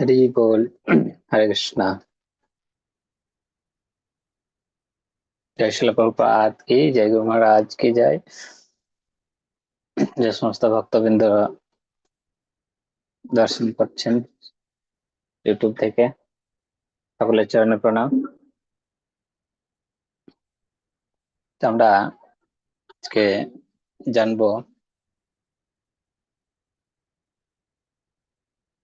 হরি বল, হরে কৃষ্ণ। জয় শিল প্রভুপাত কি, জয় গুরু মহারাজ কি, জয়। যে সমস্ত ভক্তবৃন্দ দর্শন করছেন ইউটিউব থেকে, সকলের চরণে প্রণাম। আমরা আজকে জানব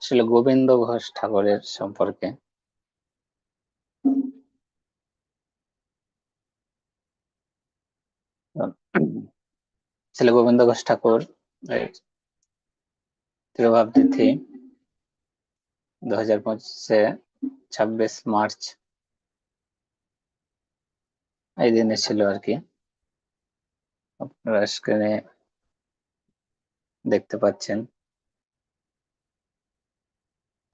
ছিল গোবিন্দ ঘোষ ঠাকুরের সম্পর্কে? ছিল গোবিন্দ ঘোষ ঠাকুর তিরোভাব তিথি দু হাজার পঁচিশে ছাব্বিশ মার্চ। এই দিনে ছিল আর কি। আপনারা স্ক্রিনে দেখতে পাচ্ছেন।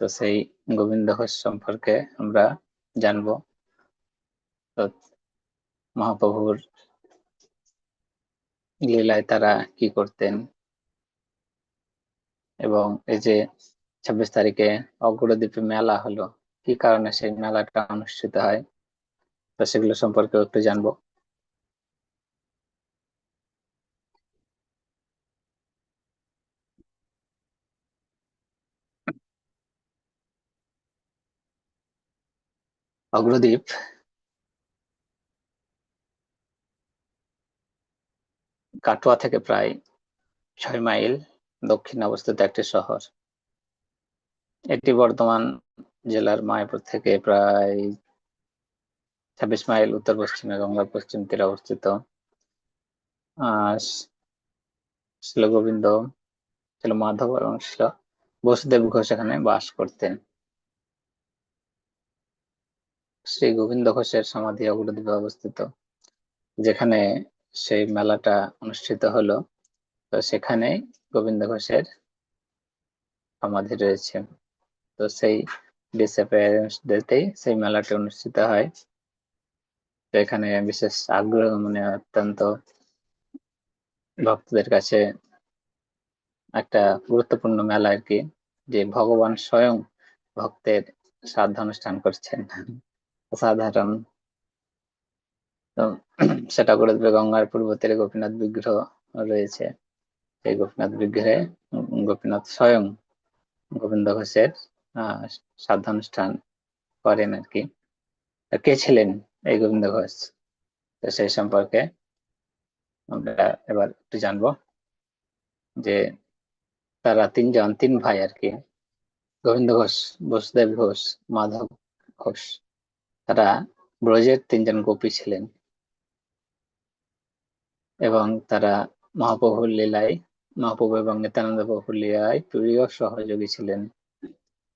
তো সেই গোবিন্দ ঘোষ সম্পর্কে আমরা জানব। মহাপ্রভুর লীলায় তারা কি করতেন এবং এই যে ছাব্বিশ তারিখে অগ্রদ্বীপে মেলা হলো, কি কারণে সেই মেলাটা অনুষ্ঠিত হয়? তো সেগুলো সম্পর্কে একটু জানব। অগ্রদ্বীপ কাটোয়া থেকে প্রায় ছয় মাইল দক্ষিণে অবস্থিত একটি শহর। এটি বর্ধমান জেলার মায়াপুর থেকে প্রায় ছাব্বিশ মাইল উত্তর পশ্চিমে গঙ্গার পশ্চিম তীরে অবস্থিত। শিল গোবিন্দ ছিল মাধব এবং শিল বসুদেব ঘোষ এখানে বাস করতেন। শ্রী গোবিন্দ ঘোষের সমাধি অগ্রদ্বীপে অবস্থিত, যেখানে সেই মেলাটা অনুষ্ঠিত হলো। তো সেখানে গোবিন্দ ঘোষের সমাধি রয়েছে। তো সেই ডিসঅ্যাপিয়ারেন্স ডেতেই সেই মেলাটি অনুষ্ঠিত হয়। তো এখানে বিশেষ আগ্রহ মানে অত্যন্ত ভক্তদের কাছে একটা গুরুত্বপূর্ণ মেলা আর কি, যে ভগবান স্বয়ং ভক্তের শ্রাদ্ধ অনুষ্ঠান করছেন। সাধারণ। তো সেটা করে দেবে গঙ্গার পূর্ব তীরে গোপীনাথ বিগ্রহ রয়েছে। সেই গোপীনাথ বিগ্রহে গোপীনাথ স্বয়ং গোবিন্দ ঘোষের শ্রাদ্ধানুষ্ঠান করেন আর কি কে ছিলেন এই গোবিন্দ ঘোষ? তো সেই সম্পর্কে আমরা এবার একটু জানব যে তারা তিনজন, তিন ভাই আর কি গোবিন্দ ঘোষ, বসুদেব ঘোষ, মাধব ঘোষ তারা ব্রজের তিনজন গোপী ছিলেন এবং তারা মহাপ্রভুর লীলায়, মহাপ্রভু এবং নিত্যানন্দ প্রভুর লীলায় প্রিয় সহযোগী ছিলেন।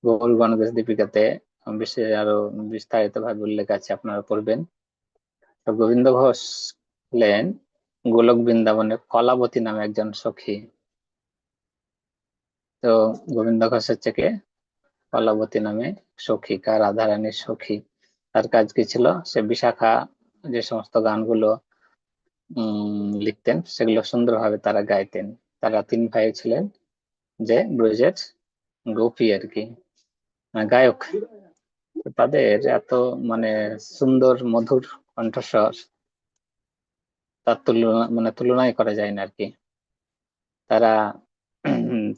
গৌর গণদেশ দীপিকাতে বিশেষ আরও বিস্তারিত ভাবে উল্লেখ আছে, আপনারা পড়বেন। গোবিন্দ ঘোষ হলেন গোলক বৃন্দাবনের কলাবতী নামে একজন সখী। তো গোবিন্দ ঘোষ হচ্ছে কে কলাবতী নামে সখী কা রাধারানীর সখী। তার কাজ কি ছিল? সে বিশাখা যে সমস্ত গানগুলো লিখতেন, সেগুলো সুন্দরভাবে তারা গাইতেন। তারা তিন ভাই ছিলেন, যে ব্রজের গোপী আর কি। মানে গায়ক। তাদের এত মানে সুন্দর, মধুর কণ্ঠস্বর, তার তুলনা মানে তুলনাই করা যায় না আর কি। তারা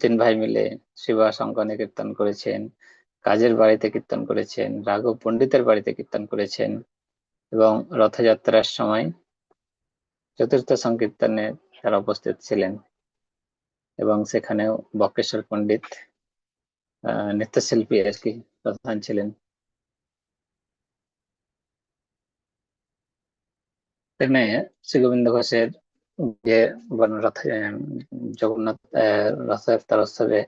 তিন ভাই মিলে শিবা শঙ্কর কীর্তন করেছেন। কাজের বাড়িতে কীর্তন করেছেন, রাঘব পণ্ডিতের বাড়িতে কীর্তন করেছেন এবং রথযাত্রার সময় চতুর্থ সংকীর্তনে তারা উপস্থিত ছিলেন এবং সেখানেও বক্রেশ্বর পণ্ডিত নৃত্যশিল্পী আর কি প্রধান ছিলেন। এখানে শ্রী গোবিন্দ ঘোষের যে রথ জগন্নাথ রথযাত্রা উৎসবে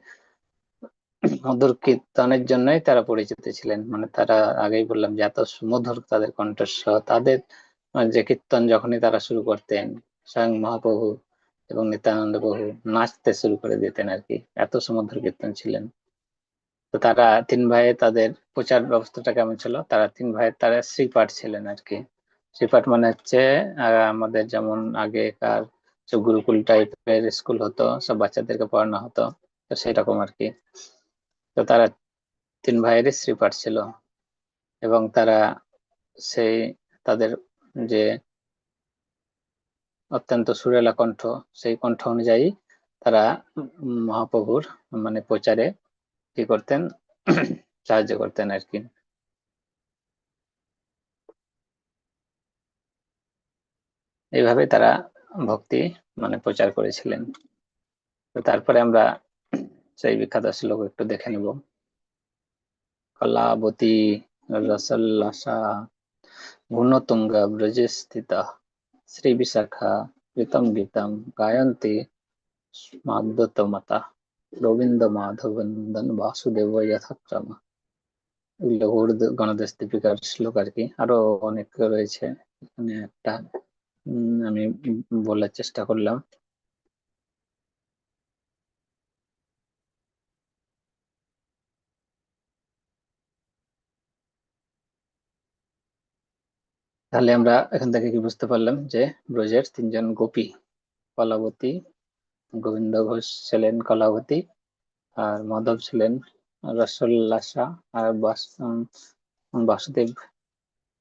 মধুর কীর্তনের জন্যই তারা পরিচিত ছিলেন। মানে তারা আগেই বললাম যে এত সুমধুর তাদের কণ্ঠস্বর, তাদের যে কীর্তন যখনই তারা শুরু করতেন, স্বয়ং মহাপ্রভু এবং নিত্যানন্দ প্রভু নাচতে শুরু করে দিতেন আর কি। এত সুমধুর কীর্তন ছিলেন। তো তারা তিন ভাইয়ে তাদের প্রচার ব্যবস্থাটা কেমন ছিল? তারা তিন ভাইয়ের তারা শ্রীপাঠ ছিলেন আর কি। শ্রীপাঠ মানে হচ্ছে আমাদের যেমন আগেকার গুরুকুল টাইপের স্কুল হতো, সব বাচ্চাদেরকে পড়ানো হতো, তো সেরকম আর কি। তো তারা তিন ভাইয়েরই শ্রীপাঠ ছিল এবং তারা সেই তাদের যে অত্যন্ত সুরেলা কণ্ঠ, সেই কণ্ঠ অনুযায়ী তারা মহাপ্রভুর মানে প্রচারে কি করতেন, সাহায্য করতেন আর কি। এইভাবে তারা ভক্তি মানে প্রচার করেছিলেন। তো তারপরে আমরা সেই বিখ্যাত শ্লোক একটু দেখে নিব। কলাবতী রসল্লাসা গুণতুঙ্গ ব্রজে স্থিত শ্রী বিশাখা কৃতম গীতম গায়ন্তী মাদ্যতমতা গোবিন্দ মাধবন্দন বাসুদেব যথাক্রম। গণদেশ দীপিকার শ্লোক আর কি। আরও অনেক রয়েছে। এখানে একটা আমি বলার চেষ্টা করলাম। তাহলে আমরা এখান থেকে কি বুঝতে পারলাম যে ব্রজের তিনজন গোপী, কলাবতী, গোবিন্দ ঘোষ ছিলেন কলাবতী আর মাধব ছিলেন রসল্লাসা আর বাসুদেব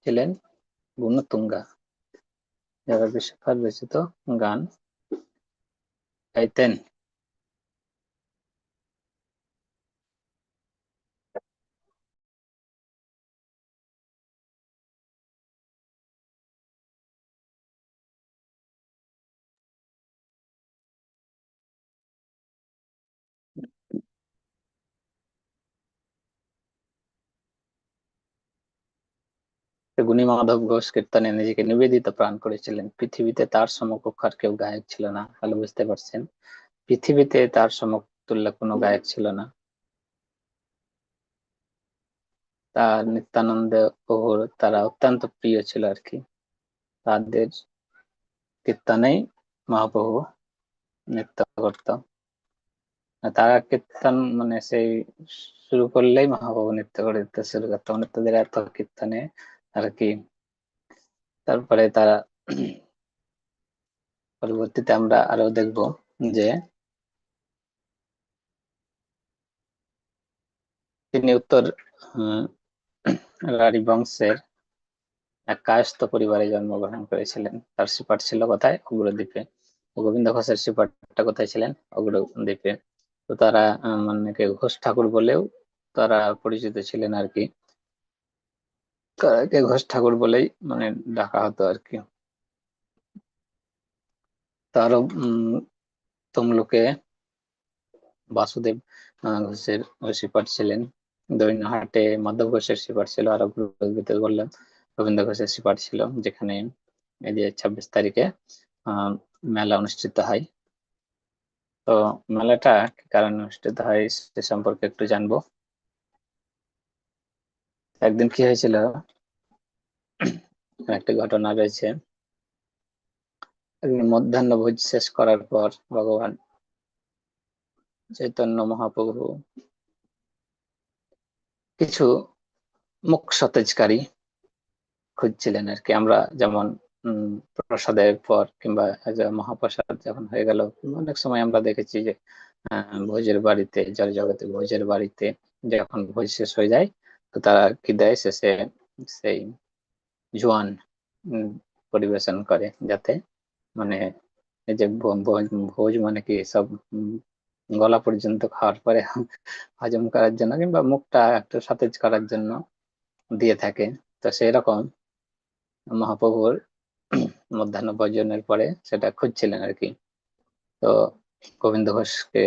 ছিলেন গুণতুঙ্গা। যারা বিশ্বকার রচিত গান গাইতেন। গুণী মাধব ঘোষ কীর্তনে নিজেকে নিবেদিত প্রাণ করেছিলেন। পৃথিবীতে তার সমকক্ষ আর কেউ গায়ক ছিল না তাহলে বুঝতে পারছেন? পৃথিবীতে তার সমতুল্য কোনো গায়ক ছিল না। তার নিত্যানন্দ প্রভুর তারা অত্যন্ত প্রিয় ছিল আর কি। তাদের কীর্তনেই মহাপ্রভু নৃত্য করত। তারা কীর্তন মানে সেই শুরু করলেই মহাপ্রভু নৃত্য করে দিতে শুরু করতো। মানে তাদের এত কীর্তনে আর কি। তারপরে তারা পরবর্তীতে আমরা আরও দেখব যে তিনি উত্তর রাঢ়ী বংশের এক কায়স্থ পরিবারে জন্মগ্রহণ করেছিলেন। তার সিপাট ছিল কোথায়? অগ্রদ্বীপে। গোবিন্দ ঘোষের সিপাটটা কোথায় ছিলেন? অগ্রদ্বীপে। তো তারা মানে ঘোষ ঠাকুর বলেও তারা পরিচিত ছিলেন আর কি। তাকে ঘোষ ঠাকুর বলেই মানে ডাকা হতো আর কি। তারও তমলুকে বাসুদেব ঘোষের শিপার ছিলেন। দৈনহাটে মাধব ঘোষের শিপার ছিল আর বললাম রবীন্দ্র ঘোষের শিপার ছিল, যেখানে এই যে ছাব্বিশ তারিখে মেলা অনুষ্ঠিত হয়। তো মেলাটা কি কারণে অনুষ্ঠিত হয় সে সম্পর্কে একটু জানব। একদিন কি হয়েছিল? একটা ঘটনা রয়েছে। মধ্যাহ্ন ভোজ শেষ করার পর ভগবান চৈতন্য মহাপ্রভু কিছু মুখ সতেজকারী খুঁজছিলেন আর কি। আমরা যেমন প্রসাদের পর কিংবা মহাপ্রসাদ যখন হয়ে গেল, অনেক সময় আমরা দেখেছি যে ভোজের বাড়িতে জল জগতে ভোজের বাড়িতে যখন ভোজ শেষ হয়ে যায় তারা কি দেয়? শেষে সেই জোয়ান পরিবেশন করে যাতে মানে এই যে ভোজ মানে কি সব গলা পর্যন্ত খাওয়ার পরে হজম করার জন্য কিংবা মুখটা একটু সতেজ করার জন্য দিয়ে থাকে। তো সেই রকম মহাপ্রভুর মধ্যাহ্ন ভোজনের পরে সেটা খুঁজছিলেন আর কি। তো গোবিন্দ ঘোষকে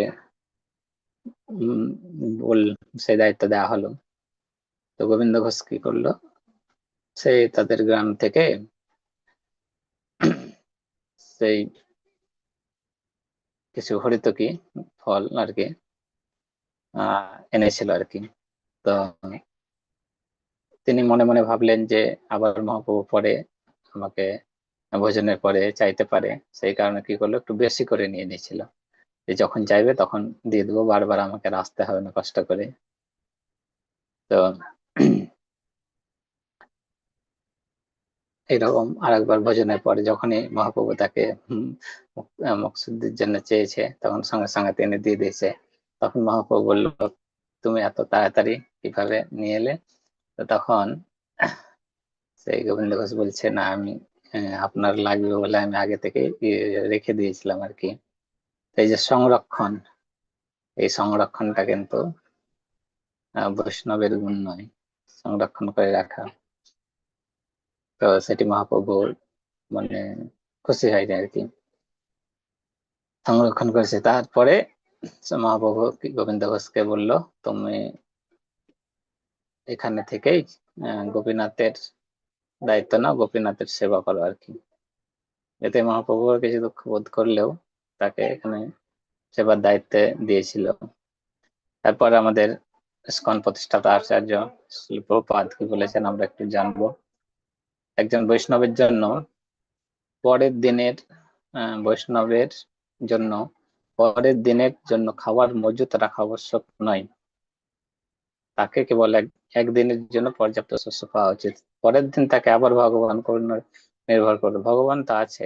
বল সেই দায়িত্ব দেওয়া হলো। তো গোবিন্দ ঘোষ কি করল? সেই তাদের গ্রাম থেকে সেই কিছু হরিতকি ফল আর কি আহ এনেছিল আর কি। তো তিনি মনে মনে ভাবলেন যে আবার মহাপ্রভু পরে আমাকে ভোজনের পরে চাইতে পারে। সেই কারণে কি করল? একটু বেশি করে নিয়ে নিয়েছিল যে যখন চাইবে তখন দিয়ে দেবো, বারবার আমাকে আসতে হবে না কষ্ট করে। তো এরকম আরেকবার ভোজনের পরে যখনই মহাপ্রভু তাকে মকসুদ্দির জন্য চেয়েছে, তখন সঙ্গে সঙ্গে তিনি দিয়ে দিয়েছে। তখন মহাপ্রভু বলল, তুমি এত তাড়াতাড়ি কীভাবে নিয়ে এলে? তো তখন সেই গোবিন্দ ঘোষ বলছে, না, আমি আপনার লাগবে বলে আমি আগে থেকে রেখে দিয়েছিলাম আর কি। এই যে সংরক্ষণ, এই সংরক্ষণটা কিন্তু বৈষ্ণবের গুণ নয়। সংরক্ষণ করে রাখা। তো সেটি মহাপ্রভুর মানে খুশি হয়নি আর কি সংরক্ষণ করেছে। তারপরে মহাপ্রভু গোবিন্দ ঘোষকে বলল, তুমি এখানে থেকেই গোপীনাথের দায়িত্ব না গোপীনাথের সেবা করো আর কি এতে মহাপ্রভু কিছু দুঃখ বোধ করলেও তাকে এখানে সেবার দায়িত্বে দিয়েছিল। তারপর আমাদের স্কন প্রতিষ্ঠাতা আচার্য শিল্পপাদ কি বলেছেন আমরা একটু জানব। একজন বৈষ্ণবের জন্য, পরের দিনের বৈষ্ণবের জন্য, পরের দিনের জন্য খাবার মজুত রাখা আবশ্যক নয়। তাকে কেবল একদিনের জন্য পর্যাপ্ত শস্য পাওয়া উচিত। পরের দিন তাকে আবার ভগবান নির্ভর করবে ভগবান তো আছে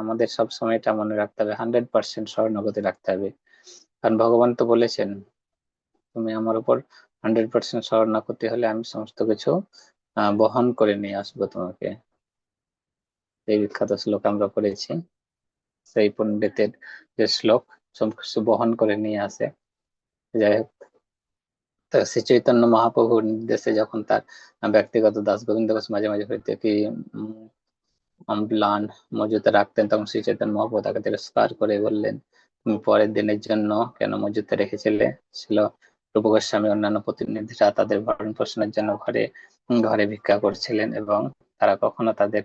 আমাদের সব সময় এটা মনে রাখতে হবে, হান্ড্রেড পার্সেন্ট স্বর্ণগতি রাখতে হবে। কারণ ভগবান তো বলেছেন, তুমি আমার উপর হান্ড্রেড পার্সেন্ট করতে হলে আমি সমস্ত কিছু বহন করে নিয়ে আসব তোমাকে। এই বিখ্যাত শ্লোক আমরা পড়েছি। সেই পণ্ডিতের যে শ্লোক কিছু বহন করে নিয়ে আসে। যাই হোক শ্রী চৈতন্য মহাপ্রভুর নির্দেশে যখন তার ব্যক্তিগত দাস গোবিন্দ ঘোষ মাঝে মাঝে হইতে কি অম্লান মজুতে রাখতেন, তখন শ্রী চৈতন্য মহাপ্রভু তাকে তিরস্কার করে বললেন, তুমি পরের দিনের জন্য কেন মজুতে রেখেছিলে? ছিল রূপ গোস্বামী অন্যান্য প্রতিনিধিরা তাদের ভরণ পোষণের জন্য ঘরে ঘরে ভিক্ষা করছিলেন এবং তারা কখনো তাদের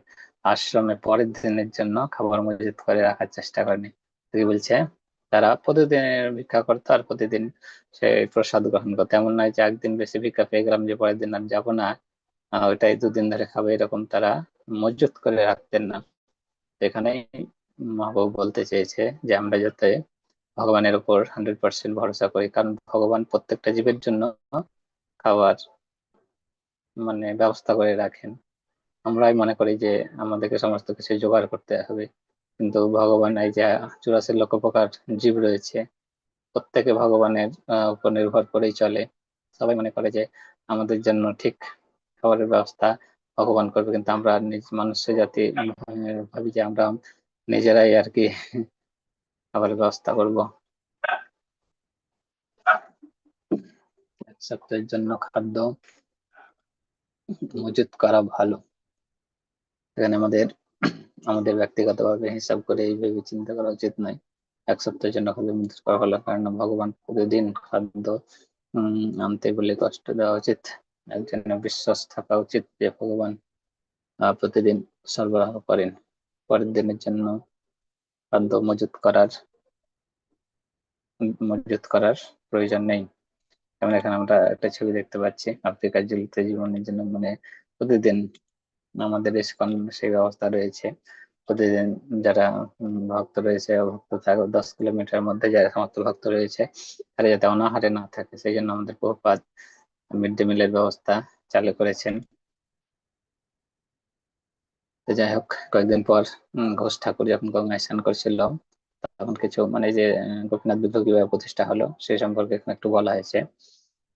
আশ্রমে পরের দিনের জন্য খাবার মজুত করে রাখার চেষ্টা করেনি। বলছে তারা প্রতিদিনের ভিক্ষা করতো আর প্রতিদিন সে প্রসাদ গ্রহণ করতো। এমন নয় যে একদিন বেশি ভিক্ষা পেয়ে গেলাম যে পরের দিন আর যাব না। ওইটাই দুদিন ধরে খাবে, এরকম তারা মজুত করে রাখতেন না। এখানে মহাবু বলতে চেয়েছে যে, আমরা যাতে ভগবানের উপর হান্ড্রেড পার্সেন্ট ভরসা করি। কারণ ভগবান প্রত্যেকটা জীবের জন্য খাবার মানে ব্যবস্থা করে রাখেন। আমরাই মনে করি যে আমাদেরকে সমস্ত কিছু জোগাড় করতে হবে। কিন্তু ভগবান এই যে চুরাশি লক্ষ প্রকার জীব রয়েছে প্রত্যেকে ভগবানের উপর নির্ভর করেই চলে। সবাই মনে করে যে আমাদের জন্য ঠিক খাবারের ব্যবস্থা ভগবান করবে কিন্তু আমরা নিজ মানুষ জাতি ভাবি যে আমরা নিজেরাই আর কি খাবারের ব্যবস্থা করব। এক সপ্তাহের জন্য খাদ্য মজুত করা ভালো। এখানে আমাদের আমাদের ব্যক্তিগতভাবে হিসাব করে এইভাবে চিন্তা করা উচিত নয়। এক সপ্তাহের জন্য খাদ্য মজুত করা হলো কারণ ভগবান প্রতিদিন খাদ্য আনতে বলে কষ্ট দেওয়া উচিত। একজনের বিশ্বাস থাকা উচিত যে ভগবান প্রতিদিন সরবরাহ করেন। পরের দিনের জন্য খাদ্য মজুত করার মজুত করার প্রয়োজন নেই। যেমন এখানে আমরা একটা ছবি দেখতে পাচ্ছি আফ্রিকার জলিত জীবনের জন্য মানে প্রতিদিন আমাদের ইস্কন সেই ব্যবস্থা রয়েছে। প্রতিদিন যারা ভক্ত রয়েছে, ভক্ত থাকে, দশ কিলোমিটার মধ্যে যারা সমস্ত ভক্ত রয়েছে, তারা যাতে অনাহারে না থাকে, সেই জন্য আমাদের প্রপাত মিড ডে মিলের ব্যবস্থা চালু করেছেন। যাই হোক, কয়েকদিন পর ঘোষ ঠাকুর যখন গঙ্গায় স্নান করছিল, তখন কিছু মানে যে গোপীনাথ বিগ্রহ কীভাবে প্রতিষ্ঠা হলো সেই সম্পর্কে একটু বলা হয়েছে।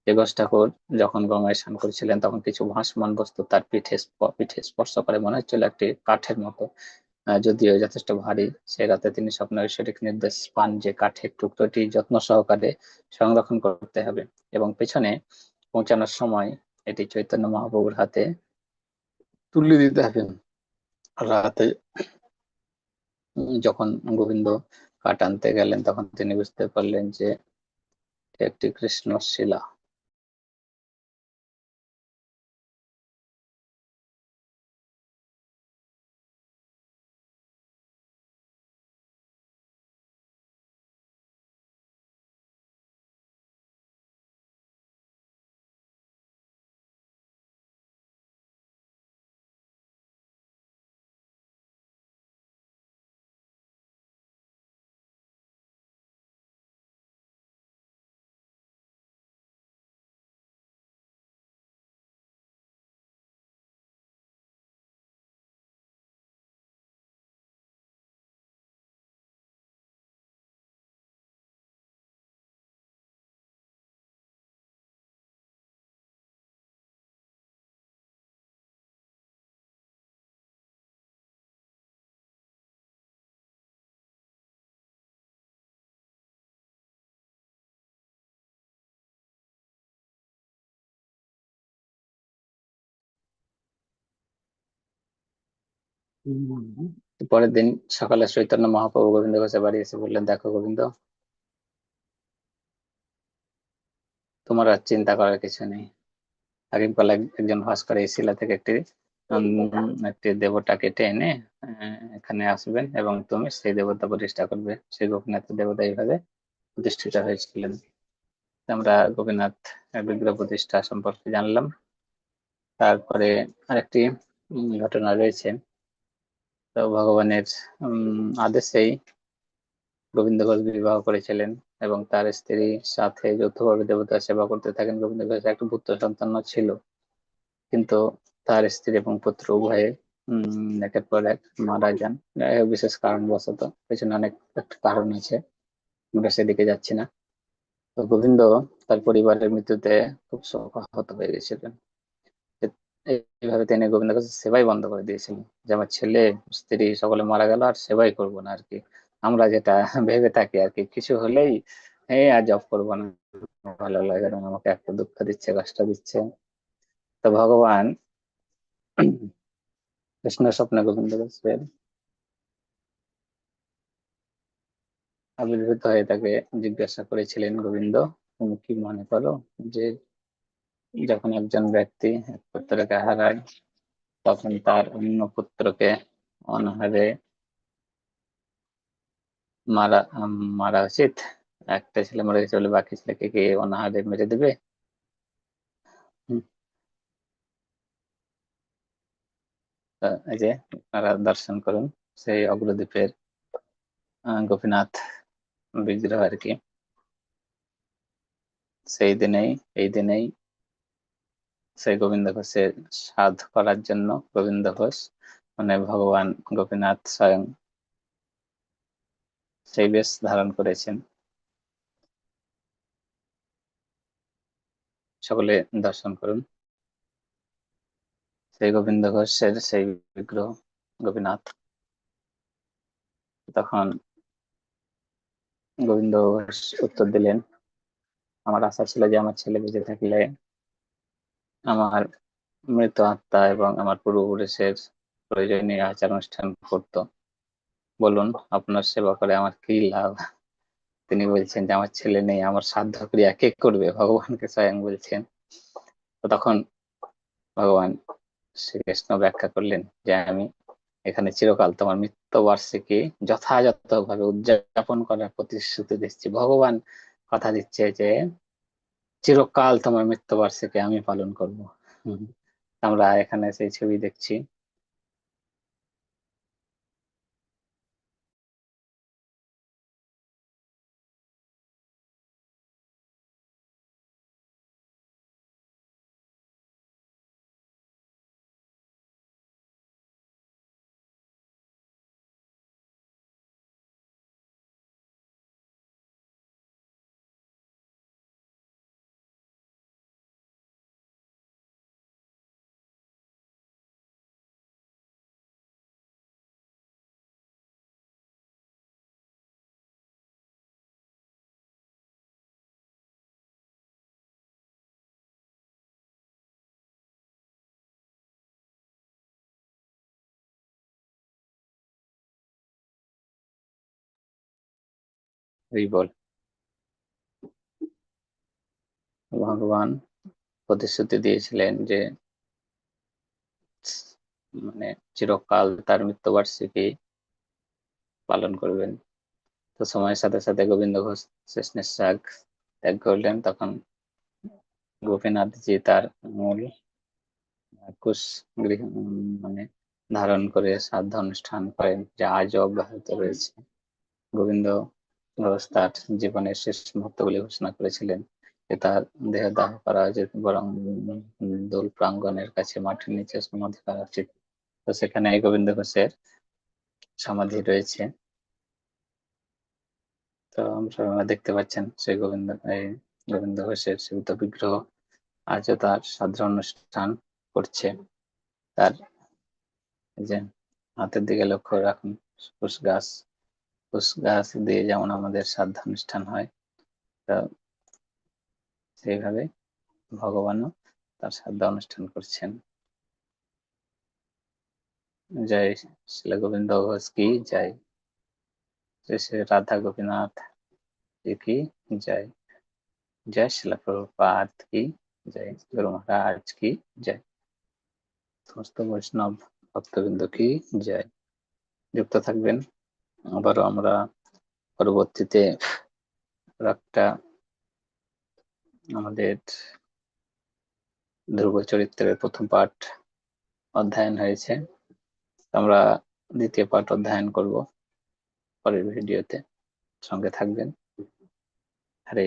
যে ঘোষ ঠাকুর যখন গঙ্গায় স্নান করছিলেন, তখন কিছু ভাসমান বস্তু তার পিঠে পিঠে স্পর্শ করে, মনে হচ্ছিল একটি কাঠের মতো। যদিও যথেষ্ট ভারী, সে রাতে তিনি স্বপ্ন সঠিক নির্দেশ পান যে কাঠের টুকরোটি যত্ন সহকারে সংরক্ষণ করতে হবে এবং পেছনে পৌঁছানোর সময় এটি চৈতন্য মহাপ্রভুর হাতে তুলে দিতে হবে। রাতে যখন গোবিন্দ কাট আনতে গেলেন তখন তিনি বুঝতে পারলেন যে একটি কৃষ্ণ শিলা পরের দিন সকালে চৈতন্য মহাপ্রভু গোবিন্দ কাছে বাড়ি এসে বললেন, দেখো গোবিন্দ, তোমার আর চিন্তা করার কিছু নেই। আগেকাল একজন ভাস্কর এই শিলা থেকে একটি একটি দেবতা কেটে এনে এখানে আসবেন এবং তুমি সেই দেবতা প্রতিষ্ঠা করবে। সেই গোপীনাথ দেবতা এইভাবে প্রতিষ্ঠিত হয়েছিলেন। আমরা গোপীনাথ বিগ্রহ প্রতিষ্ঠা সম্পর্কে জানলাম। তারপরে আরেকটি ঘটনা রয়েছে। তো ভগবানের আদেশেই গোবিন্দ ঘোষ বিবাহ করেছিলেন এবং তার স্ত্রীর সাথে যৌথভাবে দেবতার সেবা করতে থাকেন। গোবিন্দ ঘোষ একটা পুত্র সন্তান ছিল, কিন্তু তার স্ত্রী এবং পুত্র উভয়ে, উম, একের পর এক মারা যান। বিশেষ কারণবশত পেছনে অনেক একটা কারণ আছে, আমরা সেদিকে যাচ্ছি না। তো গোবিন্দ তার পরিবারের মৃত্যুতে খুব শোকাহত হয়ে গেছিলেন। এইভাবে তিনি গোবিন্দ কাছে সেবাই বন্ধ করে দিয়েছিলেন যে আমার ছেলে, স্ত্রী সকলে মারা গেল, আর সেবাই করব না আর কি। আমরা যেটা ভেবে থাকি আর কি। কিছু হলেই হ্যাঁ আর জব করব না। ভালো লাগে না, আমাকে একটা দুঃখ দিচ্ছে, কষ্ট দিচ্ছে। তো ভগবান কৃষ্ণ স্বপ্নে গোবিন্দ আবির্ভূত হয়ে তাকে জিজ্ঞাসা করেছিলেন, গোবিন্দ, তুমি কি মনে করো যে যখন একজন ব্যক্তি এক পুত্রকে হারায়, তখন তার অন্য পুত্রকে অনাহারে মারা মারা উচিত। একটা ছেলে মরে গেছে বলে বাকি ছেলেকে কে অনাহারে মেরে দেবে? এই যে আপনারা দর্শন করুন, সেই অগ্রদ্বীপের গোপীনাথ বিগ্রহ আর কি। সেই দিনেই, এই দিনেই সেই গোবিন্দ ঘোষের সাধ করার জন্য গোবিন্দ ঘোষ মানে ভগবান গোপীনাথ স্বয়ং সেই বেশ ধারণ করেছেন। সকলে দর্শন করুন। সেই গোবিন্দ ঘোষের সেই বিগ্রহ গোপীনাথ। তখন গোবিন্দ ঘোষ উত্তর দিলেন, আমার আশা ছিল যে আমার ছেলে বেঁচে থাকলে আমার মৃত আত্মা এবং আমার পূর্বপুরুষের প্রয়োজনীয় আচার অনুষ্ঠান করত। বলুন, আপনার সেবা করে আমার কি লাভ? তিনি বলছেন যে, আমার ছেলে নেই, আমার সাধ্য ক্রিয়া কে করবে? ভগবানকে স্বয়ং বলছেন। তো তখন ভগবান শ্রীকৃষ্ণ ব্যাখ্যা করলেন যে, আমি এখানে চিরকাল তোমার মৃত্যু বার্ষিকী যথাযথ ভাবে উদযাপন করার প্রতিশ্রুতি দিচ্ছি। ভগবান কথা দিচ্ছে যে চিরকাল তোমার মৃত্যু বার্ষিকী আমি পালন করব। আমরা এখানে সেই ছবি দেখছি। ভগবান প্রতিশ্রুতি দিয়েছিলেন যে মানে চিরকাল তার মৃত্যুবার্ষিকী পালন করবেন। তো সময়ের সাথে সাথে গোবিন্দ ঘোষ শেষ নিঃশ্বাস ত্যাগ করলেন। তখন গোপীনাথজি তার মূল কুশ গৃহ মানে ধারণ করে শ্রাদ্ধ অনুষ্ঠান করেন, যা আজও অব্যাহত রয়েছে। গোবিন্দ তার জীবনের শেষ মুহূর্তগুলি ঘোষণা করেছিলেন যে তার দেহ দাহ করা উচিত বরং দোল প্রাঙ্গনের কাছে মাটির নিচে সমাধি করা উচিত তো সেখানে গোবিন্দ ঘোষের সমাধি রয়েছে। তো আমরা দেখতে পাচ্ছেন সেই গোবিন্দ গোবিন্দ ঘোষের শিবিত বিগ্রহ আজও তার সাধারণ অনুষ্ঠান করছে। তার যে হাতের দিকে লক্ষ্য রাখুন গাছ কুস গাছ দিয়ে যেমন আমাদের শ্রাদ্ধানুষ্ঠান হয়, তা সেইভাবে ভগবানও তার শ্রাদ্ধ অনুষ্ঠান করছেন। জয় শিল গোবিন্দ ঘোষ কি? জয়। শ্রী রাধা গোপীনাথ কি? জয়। জয় শিল প্রভুপাত কি? জয়। গুরু মহারাজ কি? জয়। সমস্ত বৈষ্ণব ভক্তবৃন্দ কি? জয়। যুক্ত থাকবেন। আবারও আমরা পরবর্তীতে একটা আমাদের ধ্রুব চরিত্রের প্রথম পাঠ অধ্যয়ন হয়েছে। আমরা দ্বিতীয় পাঠ অধ্যয়ন করব পরের ভিডিওতে। সঙ্গে থাকবেন। হরে